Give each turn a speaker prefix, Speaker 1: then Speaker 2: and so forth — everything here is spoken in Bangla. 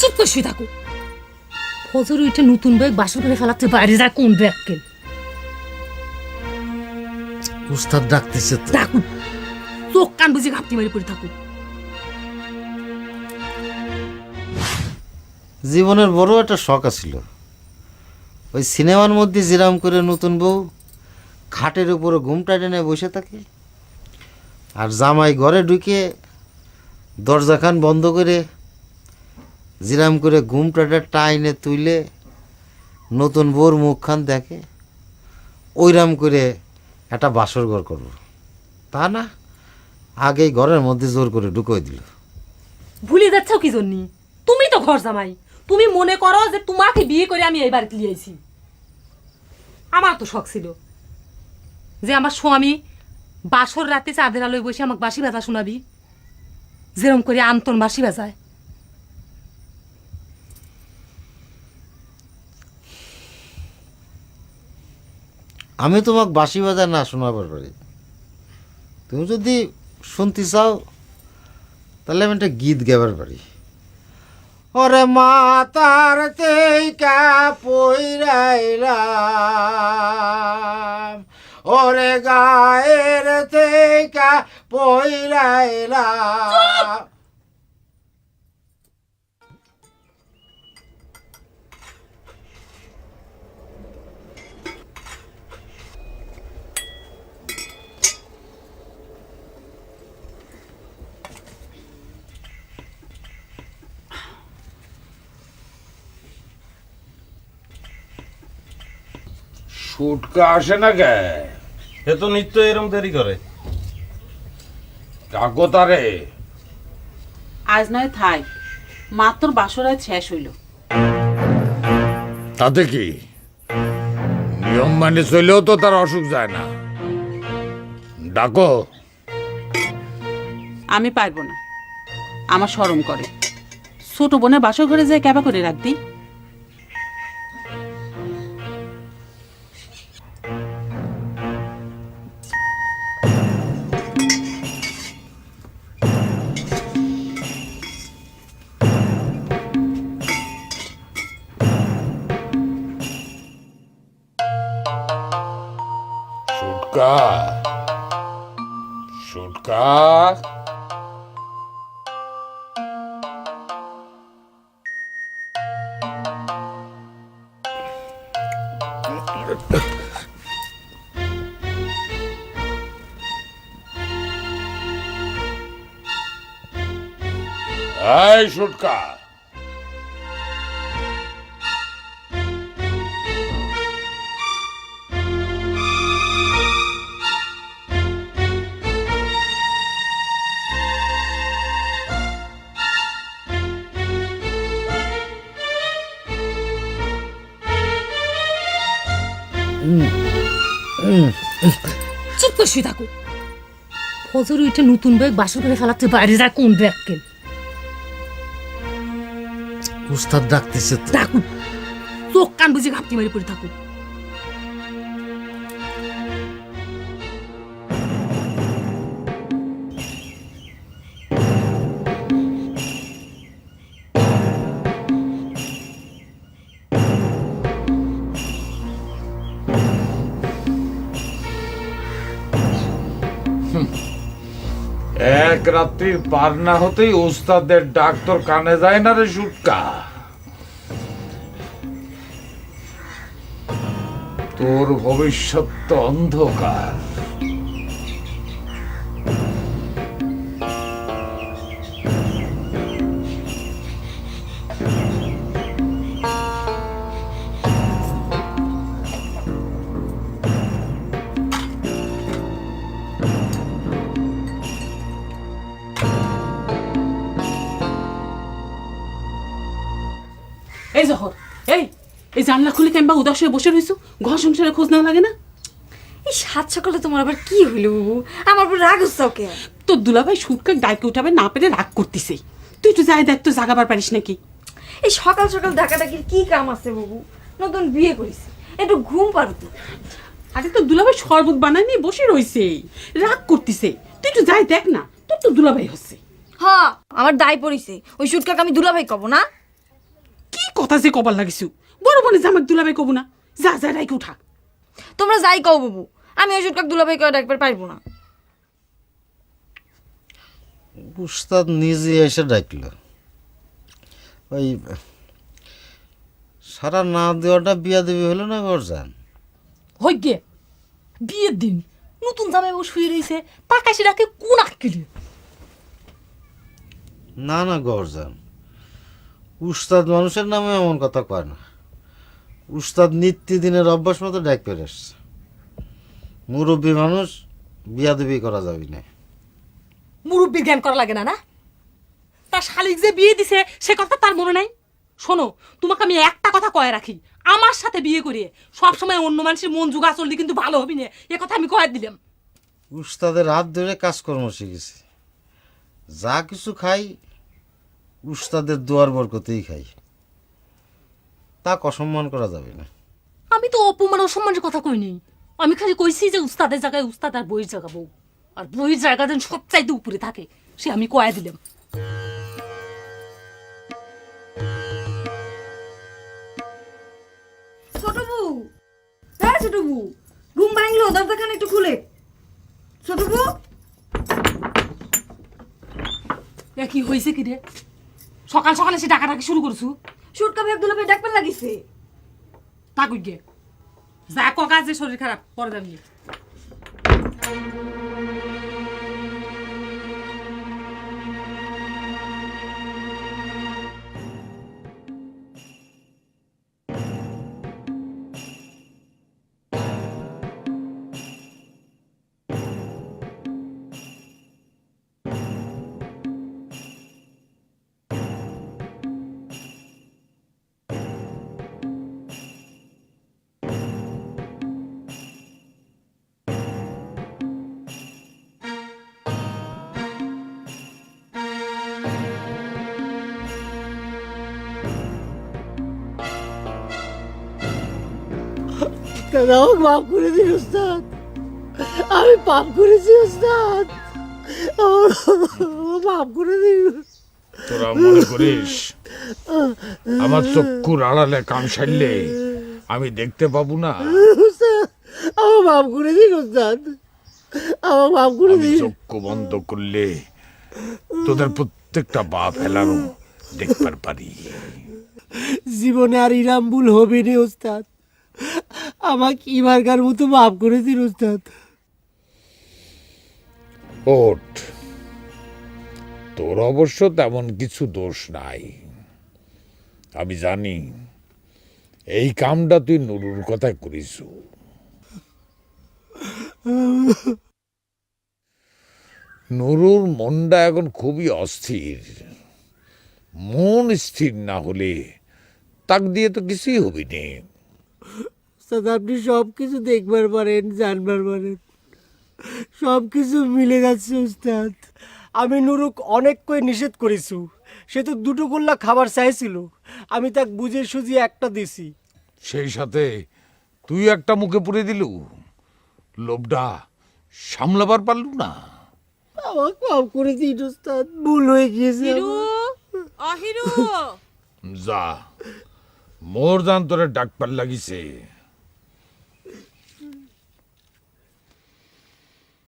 Speaker 1: চুপ করে শুয়ে থাকো। ফজর উঠে নতুন ব্যাগ বাসন করে ফেলাচ্ছে বাইরে যা কোন ব্যাগকে।
Speaker 2: উস্তাদ ডাকতেছে তো।
Speaker 1: ডাকুন। চোখ কান বুঝে ঘাপটি মারি পড়ে থাকুন।
Speaker 2: জীবনের বড় একটা শখ আছিল। ওই সিনেমার মধ্যে যেরাম করে নতুন বউ খাটের উপরে ঘুমটা টেনে বসে থাকে আর জামাই ঘরে ঢুকে দরজাখান বন্ধ করে জিরাম করে ঘুমটাটা টাইনে তুইলে নতুন বউর মুখখান দেখে ওইরাম করে একটা বাসর ঘর করব। তা না, আগেই ঘরের মধ্যে জোর করে ঢুকোয় দিল।
Speaker 1: ভুলে যাচ্ছ কি জন্য? তুমি তো ঘর জামাই। তুমি মনে করো যে তোমাকে বিয়ে করে আমি বাড়িতে লিয়েছি আমার তো শখ ছিল যে আমার স্বামী বাসর রাতে চাঁদের আলোয় বসে আমাকে বাসি বাজা শোনাবি। যেরম করে আন্তন বাসি বাজায়।
Speaker 2: আমি তোমাকে বাঁশি বাজার না শোনাবার পারি। তুমি যদি শুনতে চাও, তাহলে আমি একটা গীত গাবার পারি। ওরে মাতার তেইকা পইরাইলাম, ওরে গায়ের তেইকা
Speaker 3: সুটকা আসে না কে?
Speaker 4: সে তো নিত্য এরম দেরি করে।
Speaker 3: কাকো তারে
Speaker 5: আজ নয় থাই। মাত্র বাসরায় শেষ হইল।
Speaker 3: তাতে কি? নিয়ম মানে চলেও তো তার অসুখ যায় না। ডাকো।
Speaker 5: আমি পারব না। আমার শরম করে। ছোট বোনের বাসর ঘরে যায় ক্যাবা করে রাখ রাখতি
Speaker 3: সুটকা সুটকা এই
Speaker 1: চুপ করে শুয়ে থাকো। ফজর উঠে নতুন ব্যাগ বাসন করে ফেলাচ্ছে বাইরে যা কোন ব্যাগকে।
Speaker 2: উস্তাদ ডাকতেছে তো।
Speaker 1: ডাকুন। চোখ কান বুঝে ঘাপটি মারি পড়ে থাকুন।
Speaker 3: এক রাত্রির পার না হতেই ওস্তাদের ডাক তোর কানে যায় না রে সুটকা। তোর ভবিষ্যৎ তো অন্ধকার।
Speaker 5: জহর। এই এই জানলা খুলে কিংবা উদাস হয়ে বসে রইছো? ঘর সংসারে খোঁজ নেওয়া লাগে না?
Speaker 6: এই সাত সকালে তোমার আবার কি হইল আমার উপর রাগ হচ্ছে ওকে।
Speaker 5: তোর দুলাভাই সুটকা ডাইকে উঠাবে না পেরে রাগ করতিছে। তুই একটু যাই দেখ তো জাগাবার পারিস নাকি?
Speaker 6: এই সকাল সকাল ডাকাডাকির কি কাম আছে বাবু? নতুন বিয়ে করিস একটু ঘুম পারো তো।
Speaker 5: আরে তোর দুলাভাই শরবত বানায় নিয়ে বসে রইছে। রাগ করতিছে। তুই একটু যাই দেখ না তোর তো দুলাভাই হচ্ছে।
Speaker 6: হ্যাঁ আমার দায় পড়িছে। ওই সুটকাকে আমি দুলাভাই কব না?
Speaker 5: কথা যে কপাল লাগিছু। বড় বোনে জামাক দুলাবাই কবু না। যা যা রাইকে উঠা।
Speaker 6: তোমরা যাই কও বাবু। আমি ওই সুটকাকে দুলাবাই করে ডাকবার পারব না।
Speaker 2: উস্তাদ নিজে এসে ডাকল। ওই সারা না দেওয়াটা বিয়া দেবী হলো না গরজান?
Speaker 1: হই গে বিয়ের দিন নতুন জামাই ও শুয়ে রয়েছে তাকাশি রাখে কোন আক্কিলি?
Speaker 2: না না গরজান। উস্তাদ মানুষের নামে এমন কথা কয় না। উস্তাদ নিত্যদিনের অভ্যাস মতো ডাক পেরে আসছে। মুরব্বী মানুষ বিয়া দেবী করা যাবে না।
Speaker 1: মুরব্বী জ্ঞান করা লাগে না না? তার শালিক যে বিয়ে দিছে সে কথা তার মনে নাই? শোনো তোমাকে আমি একটা কথা কয়ে রাখি। আমার সাথে বিয়ে করিয়ে সবসময় অন্য মানুষের মন জুগা চললে কিন্তু ভালো হবি না। এ কথা আমি কয়ে দিলাম।
Speaker 2: উস্তাদের হাত ধরে কাজকর্ম শিখেছি। যা কিছু খাই উস্তাদের দুয়ার বরকতেই খাই। তা অসম্মান করা যাবে না।
Speaker 1: আমি তো অপমান অসম্মানের কথা কইনি আমি খালি কইছি যে উস্তাদের জায়গায় উস্তাদ আর বইয়ের জায়গা বউ। আর বইয়ের জায়গা যেন সবচাইতে উপরে থাকে সে আমি কয়ে দিলাম।
Speaker 6: ছোট বউ হ্যাঁ ছোট বউ ঘুম ভাঙলো দরজাখানে একটু খুলে। ছোট বউ।
Speaker 1: এ কি হয়েছে কি রে? সকাল সকালে সে ডাকাডাকি শুরু করছু।
Speaker 6: সুটকা ভাই দুলাভাই ডাকবার লাগিছে।
Speaker 1: তা কই গে? যা ককা যে শরীর খারাপ পরে যাবি
Speaker 7: আমাকে মাফ করে দিন উস্তাদ আমি পাপ করেছি উস্তাদ মাফ করে দিন।
Speaker 3: তোরা মনে করিস আমার চক্ষুর আড়ালে কাম সারলে আমি দেখতে পাবো না।
Speaker 7: আমার মাফ করে দিন উস্তাদ আমার মাফ করে দিন।
Speaker 3: চক্ষু বন্ধ করলে তোদের প্রত্যেকটা পা ফেলানো দেখবার পারি।
Speaker 7: জীবনে আর ইরাম ভুল হবে না উস্তাদ আমাকে ইমারকার মতো মাফ করে দিন, উস্তাদ।
Speaker 3: ওঠ। তোর অবশ্য তেমন কিছু দোষ নাই। আমি জানি, এই কামটা তুই নুরুর কথায় করিস। নুরুর মনটা এখন খুবই অস্থির। মন স্থির না হলে তাক দিয়ে তো কিছুই হবি নে।
Speaker 7: উস্তাদ আপনি সব কিছু দেখবার পারেন জানবার পারেন। সব কিছু মিলে যাচ্ছে উস্তাদ। আমি নুরুক অনেক কই নিষেধ করেছু। সে তো দুটো গোল্লা খাবার চাইছিল। আমি তাক বুঝে সুঝিয়ে একটা দিছি।
Speaker 3: সেই সাথে তুই একটা মুখে পুরে দিলু। লোভটা সামলাবার পারলু না।
Speaker 7: আমার মাফ করে দিন উস্তাদ। ভুল হয়ে গিয়েছে।
Speaker 5: অহিরু।
Speaker 3: যা মোর জান তোরে লাগিছে।